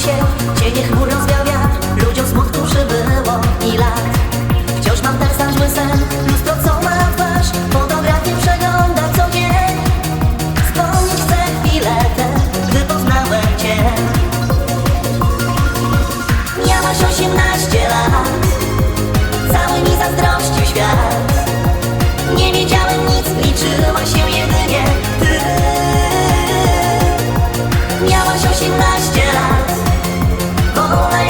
się Cienie chmur rozwiał wiatr Ludziom smutku przybyło i lat. Wciąż mam tak sam zły sen Lustro co ma twarz Fotografię przegląda co dzień. Wspomnieć chcę chwilę tę Gdy poznałem cię. Miałaś osiemnaście lat Cały mi zazdrościł świat. Nie wiedziałem nic Liczyła się jedynie ty. Miałaś osiemnaście lat. away.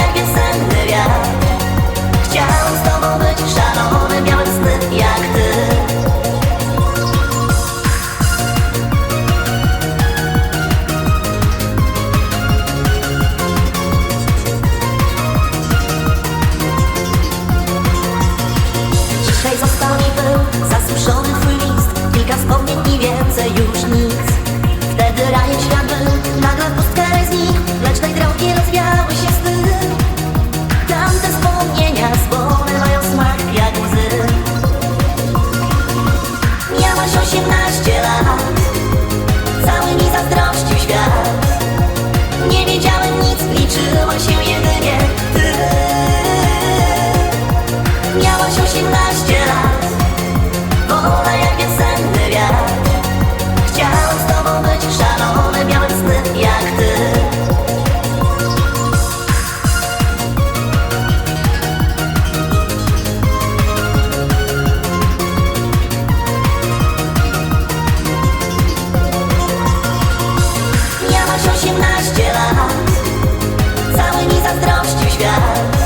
Lat Cały mi zazdrościł świat